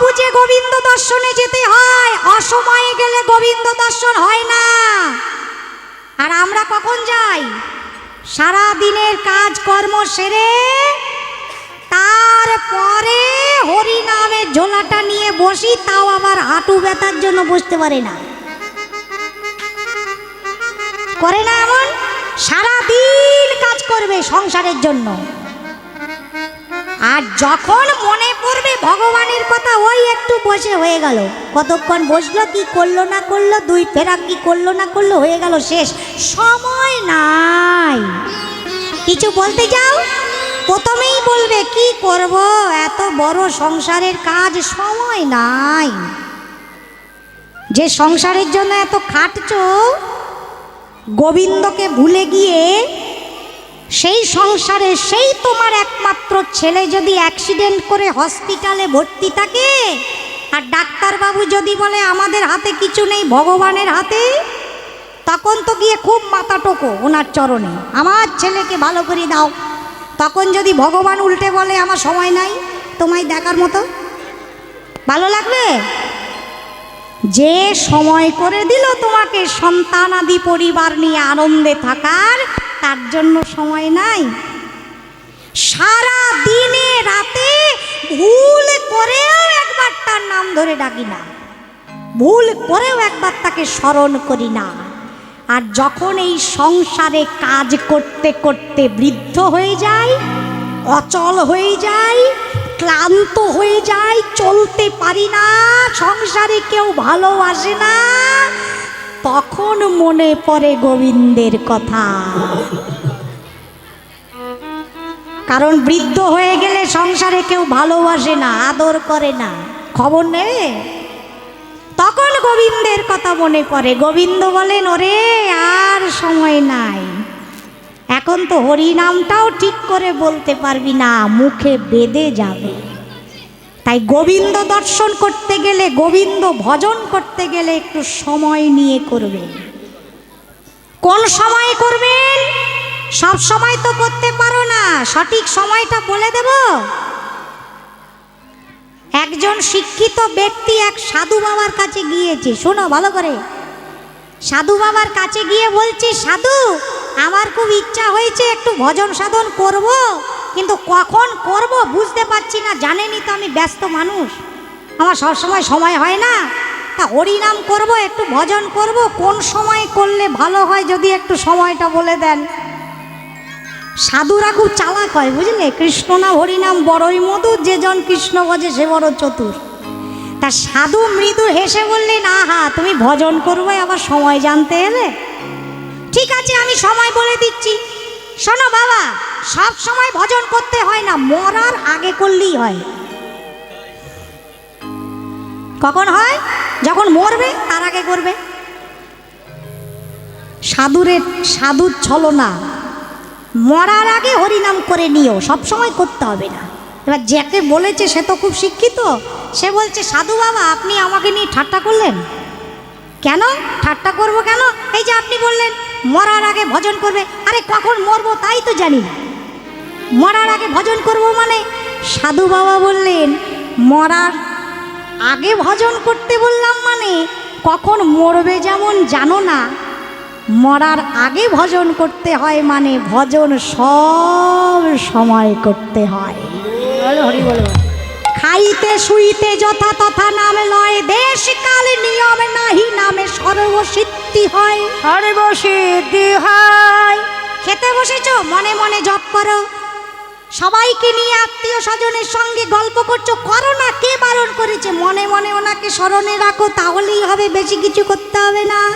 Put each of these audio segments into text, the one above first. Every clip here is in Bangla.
বুঝে গোবিন্দ দর্শনে যেতে হয়, অসময়ে গেলে গোবিন্দ দর্শন হয় না। আর আমরা কখন যাই? সারা দিনের সেরে তারপরে ঝোলাটা নিয়ে বসি, তাও আবার হাঁটু ব্যথার জন্য বসতে পারে না। করে না এমন? সারা দিন কাজ করবে সংসারের জন্য। আর যখন মনে পড়বে ভগবানের কথা ওই একটু বসে হয়ে গেল। কতক্ষণ বসল, কি করল না করল, দুই ফেরা কি করল না করল, হয়ে গেল শেষ। সময় নাই। কিছু বলতে যাও? প্রথমেই বলবে, কি করব? এত বড় সংসারের কাজ, সময় নাই। যে সংসারের জন্য এত খাটছো, গোবিন্দকে ভুলে গিয়ে সেই সংসারে সেই তোমার একমাত্র ছেলে যদি অ্যাক্সিডেন্ট করে হসপিটালে ভর্তি থাকে, আর ডাক্তারবাবু যদি বলে আমাদের হাতে কিছু নেই, ভগবানের হাতে, তখন তো গিয়ে খুব মাথা টোকো ওনার চরণে। আমার ছেলেকে ভালো করে দাও। তখন যদি ভগবান উল্টে বলে, আমার সময় নাই, তোমায় দেখার মতো। ভালো লাগবে? যে সময় করে দিল তোমাকে সন্তানাদি পরিবার নিয়ে আনন্দে থাকার তার জন্য সময় নাই। সারা দিনে রাতে ভুল করেও একবার তার নাম ধরে ডাকি না। ভুল করেও একবার তাকে স্মরণ করি না। আর যখন এই সংসারে কাজ করতে করতে বৃদ্ধ হয়ে যায় অচল হয়ে যায় ক্লান্ত হয়ে যায় চলতে পারি না, সংসারে কেউ ভালোবাসে না তখন মনে পড়ে গোবিন্দের কথা। কারণ বৃদ্ধ হয়ে গেলে সংসারে কেউ ভালোবাসে না, আদর করে না। খবর নেবে তখন গোবিন্দের কথা মনে পড়ে। গোবিন্দ বলেন, ওরে, আর সময় নাই। এখন তো হরি নামটাও ঠিক করে বলতে পারবি না, মুখে বেঁধে যাবে। তাই গোবিন্দ দর্শন করতে গেলে, গোবিন্দ ভজন করতে গেলে একটু সময় নিয়ে করবেন। কোন সময় করবেন? সব সময় তো করতে পারো না। সঠিক সময়টা বলে দেব। একজন শিক্ষিত ব্যক্তি এক সাধু বাবার কাছে গিয়েছে। শোনো ভালো করে। সাধু বাবার কাছে গিয়ে বলছি, সাধু, আমার খুব ইচ্ছা হয়েছে একটু ভজন সাধন করব। কিন্তু কখন করব বুঝতে পারছি না, জানেনই তো আমি ব্যস্ত মানুষ। আমার সবসময় সময় হয় না। তা হরিনাম করব, একটু ভজন করব, কোন সময় করলে ভালো হয় যদি একটু সময়টা বলে দেন? সাধুরা খুব চালাক হয় বুঝলে? কৃষ্ণ না হরিনাম, বড়ই মধুর যে জন কৃষ্ণ ভজে সে বড় চতুর। তা সাধু মৃদু হেসে বললেন, আহা, তুমি ভজন করবে আবার সময় জানতে এলে? ঠিক আছে, আমি সময় বলে দিচ্ছি। শোনো বাবা সব সময় ভজন করতে হয় না, মরার আগে করলেই হয়। কখন হয়? যখন মরবে, তার আগে করবে। সাধুরের সাধুর ছলনা। মরার আগে হরিনাম করে নিও, সব সময় করতে হবে না। এবার যাকে বলেছে সে তো খুব শিক্ষিত। সে বলছে, সাধু বাবা, আপনি আমাকে নিয়ে ঠাট্টা করলেন? কেন? ঠাট্টা করব কেন? এই যে আপনি বললেন, মরার আগে ভজন করবে। আরে, কখন মরবো তাই তো জানি না। মরার আগে ভজন করব মানে? সাধু বাবা বললেন মরার আগে ভজন করতে বললাম মানে? কখন মরবে যেমন জানো না? মরার আগে ভজন করতে হয় মানে ভজন সব সময় করতে হয়। খাইতে শুইতে যথা তথা নাম লয় দেশ কাল নিয়ম নাহি নামে সর্বসিদ্ধি হয়। সর্বসিদ্ধি হয়। খেতে বসেছো? মনে মনে জপ করো। সবাইকে নিয়ে আত্মীয় স্বজনের সঙ্গে গল্প করছ। করো না কে বারণ করেছে? মনে মনে ওনাকে স্মরণে রাখো, তাহলেই হবে, বেশি কিছু করতে হবে না।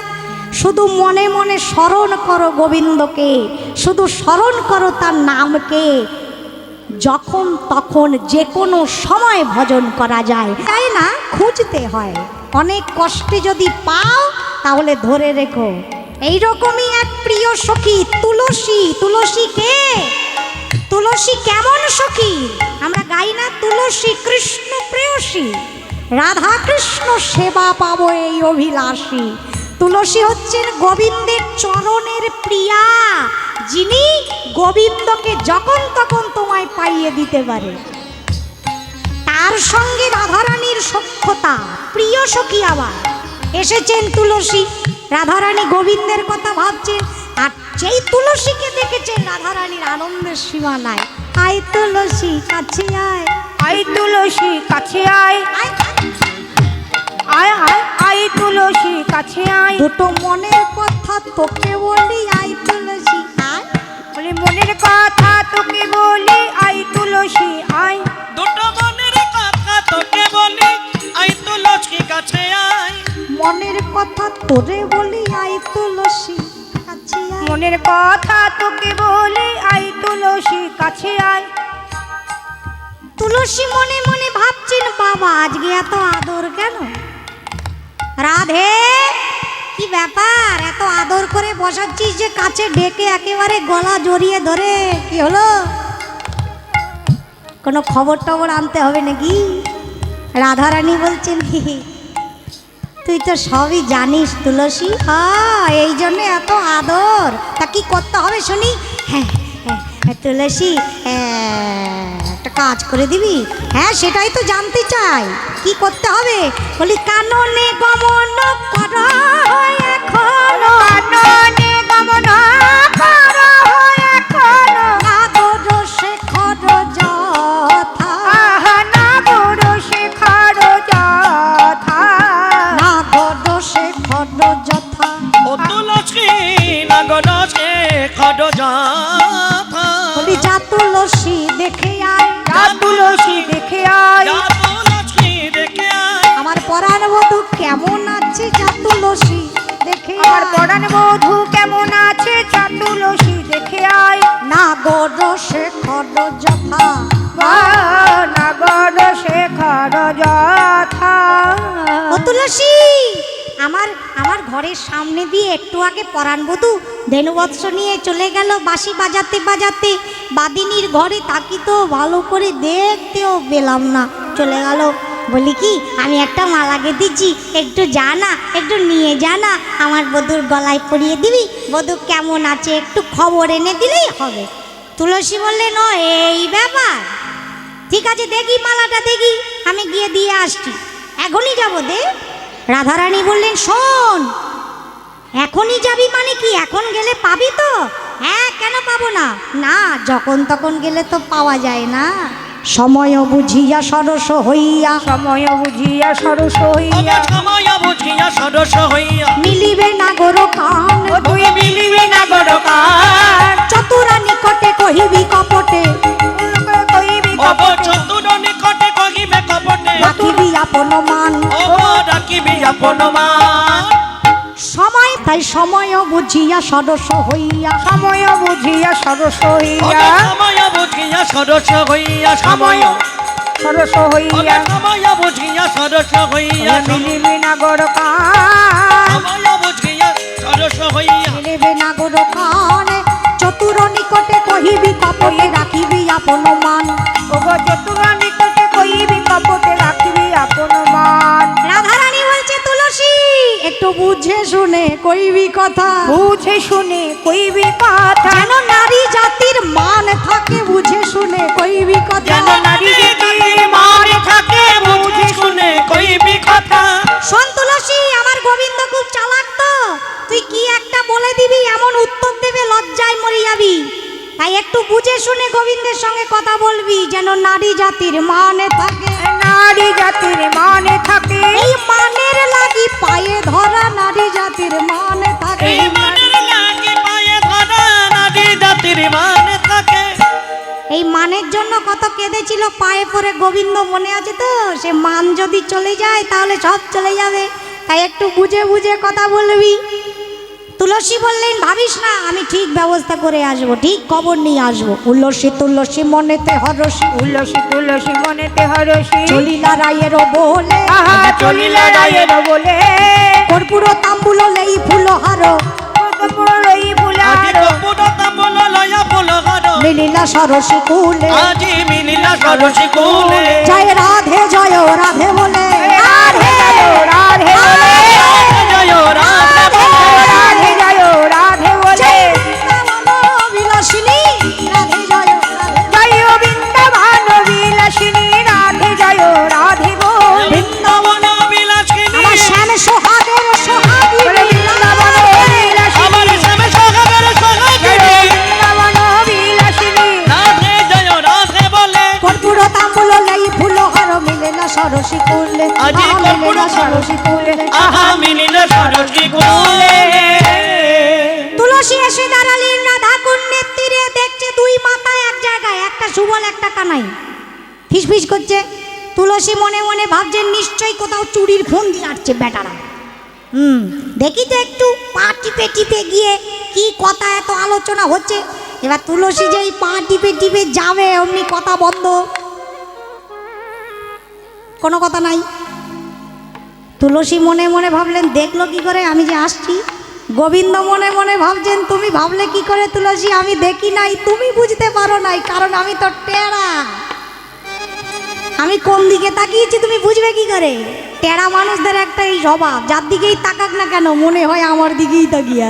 শুধু মনে মনে স্মরণ করো গোবিন্দকে, শুধু স্মরণ করো তার নামকে। যখন তখন যে কোনো সময় ভজন করা যায়। তাই না? খুঁজতে হয়। অনেক কষ্টে যদি পাও, তাহলে ধরে রেখো। এইরকমই এক প্রিয় সখী, তুলসী। তুলসী কে? তুলসী কেমন সখী? আমরা গাই না তুলসী, কৃষ্ণ প্রেয়সী। রাধা কৃষ্ণ সেবা পাবো এই অভিলাষী। তুলসী হচ্ছেন গোবিন্দের চরণের প্রিয়া, যিনি গোবিন্দকে যখন তখন তোমায় পাইয়ে দিতে পারে। তার সঙ্গে রাধারানীর সখ্যতা, প্রিয় সখী আবার এসেছেন তুলসী রাধারানী গোবিন্দের কথা ভাবছেন আর যেই তুলসীকে দেখেছেন রাধারানীর আনন্দের সীমা নাই। আয় তুলসী কাছে আয়। আই তুলসী কাছে আয়। আয় আয়। আয় আই তুলসী কাছে আয়। দুটো মনের কথা তোকে বলি আয় তুলসী আয়। বলে মনের কথা তোকে বলি আই তুলসী আয়। দুটো মনের কথা তোকে বলি আই তো লক্ষ্মী কাছে আয়। মনের কথা তোরে বলি আয় তুলসী কাছে আয়। মনের কথা তোকে বলি আই তুলসী কাছে আয়। তুলসী মনে মনে ভাবছেন বাবা আজকে এত আদর কেন? রাধে কি ব্যাপার? এত আদর করে বসাচ্ছিস যে কাছে ডেকে একেবারে গলা জড়িয়ে ধরে কি হলো? কোনো খবর টবর আনতে হবে নাকি? রাধারানী বলছেন কি তুই তো সবই জানিস তুলসী। হ্যাঁ এই জন্য এত আদর। তা কি করতে হবে শুনি? হ্যাঁ হ্যাঁ, হ্যাঁ, তুলসী হ্যাঁ, একটা কাজ করে দিবি। হ্যাঁ সেটাই তো জানতে চাই। কি করতে হবে? বলি কাননে গমন করা এখন খড যা তুলসী দেখে আয় যা তুলসী দেখে আয়। যা তো দেখে আয়। আমার পরাণ বধূ কেমন আছে যা তুলসী দেখে আমার। পরাণ বধূ কেমন আছে যা তুলসী দেখে আয়। না গর শেখর যথা। ঘরের সামনে দিয়ে একটু আগে পরাণ বধূ ধেনুবৎস নিয়ে চলে গেল বাঁশি বাজাতে বাজাতে। বাদিনীর ঘরে তাকি তো ভালো করে দেখতেও পেলাম না। চলে গেল, বলি কি, আমি একটা মালা গেঁথেছি, একটু যা না, একটু নিয়ে যা না, আমার বধুর গলায় পরিয়ে দিবি। বধূ কেমন আছে একটু খবর এনে দিলেই হবে। তুলসী বললেন ও এই ব্যাপার। ঠিক আছে, দেখি মালাটা, দেখি, আমি গিয়ে দিয়ে আসছি। এখনই যাব দে। রাধারানী বললেন, শোন এখনই যাবি মানে কি? এখন গেলে পাবি তো? হ্যাঁ কেন পাবো না? না যখন তখন গেলে তো পাওয়া যায় না। সময় বুঝিয়া সরস হইয়া। সময় বুঝিয়া সরস হইয়া। সময় বুঝিয়া সদস্য হইয়া। মিলিবে না গোর কান। ও তুই মিলিবি না গরকার চতুরা নিকটে কহিবি কপটে। কহিবি অব চতুর নিকটে কহিবে কপটে। রাখিবি আপন মান। অব ডাকিবি আপন মান। সময় বুঝিয়া সরস হইয়া। সময় বুঝিয়া সরস হইয়া। সময় বুঝিয়া সদস্য হইয়া সময়। সরস হইয়া। সময় বুঝিয়া সদস্য হইয়া মিলিবি না গরকার সময় বুঝিয়া সদস্য হইয়া। মিলিবে না গোর কানে। চতুর নিকটে কহিবি কপটে রাখিবি আপন মান। ওগো চতুর কথা। বুঝে শুনে কইবি কথা। যেন নারী জাতির মান থাকে বুঝে শুনে কইবি কথা। যেন নারী জাতির মান থাকে বুঝে শুনে কইবি কথা। শোন আমার গোবিন্দ খুব চালাক তো। তুই কি একটা বলে দিবি এমন উত্তর দেবে লজ্জায় মরে যাবি। তাই একটু বুঝে শুনে গোবিন্দের সঙ্গে কথা বলবি যেন নারী জাতির মানে থাকে। নারী জাতির মানে থাকে। এই পড়ে গোবিন্দ মনে আছে তো? সে মান যদি চলে যায় তাহলে সব চলে যাবে। তাই একটু বুঝে বুঝে কথা বলবি। তুলসী বললেন ভাবিস না আমি ঠিক ব্যবস্থা করে আসব ঠিক খবর নিয়ে আসব। উল্লসী তুলসী মনেতে হরসী তুলসী তুলসী মনেতে হরসী চলিলা রায়ের বলে আহা চলিলা রায়ের বলে। কর্পূর তাম্বুল লেই ফুল হার। পুরোই বুলার আজি কপুর তাম্বল লয়া ফুল মিলিলা সরস্বতী কুলে। আজি মিলিলা সরস্বতী কুলে। জয় সুবল একটা কানাই ফিসফিস করছে, তুলসী মনে মনে ভাবছেন নিশ্চয়ই কোথাও চুরির ফোন দিয়ে বেটারা। হুম, দেখি তো একটু পা টিপে টিপে গিয়ে কি কথা এত আলোচনা হচ্ছে। এবার তুলসী যেই পা টিপে টিপে যাবে, অমনি কথা বন্ধ। কোনো কথা নাই। তুলসী মনে মনে ভাবলেন, দেখল কি করে? আমি যে আসছি। গোবিন্দ মনে মনে ভাবছেন, তুমি ভাবলে কি করে তুলসী? আমি দেখি নাই, তুমি বুঝতে পারো নাই, কারণ আমি তো টেরা। আমি কোন দিকে তাকিয়েছি, তুমি বুঝবে কি করে? টেরা মানুষদের একটা এই স্বভাব, যার দিকেই তাকাক না কেন, মনে হয় আমার দিকেই তাকিয়ে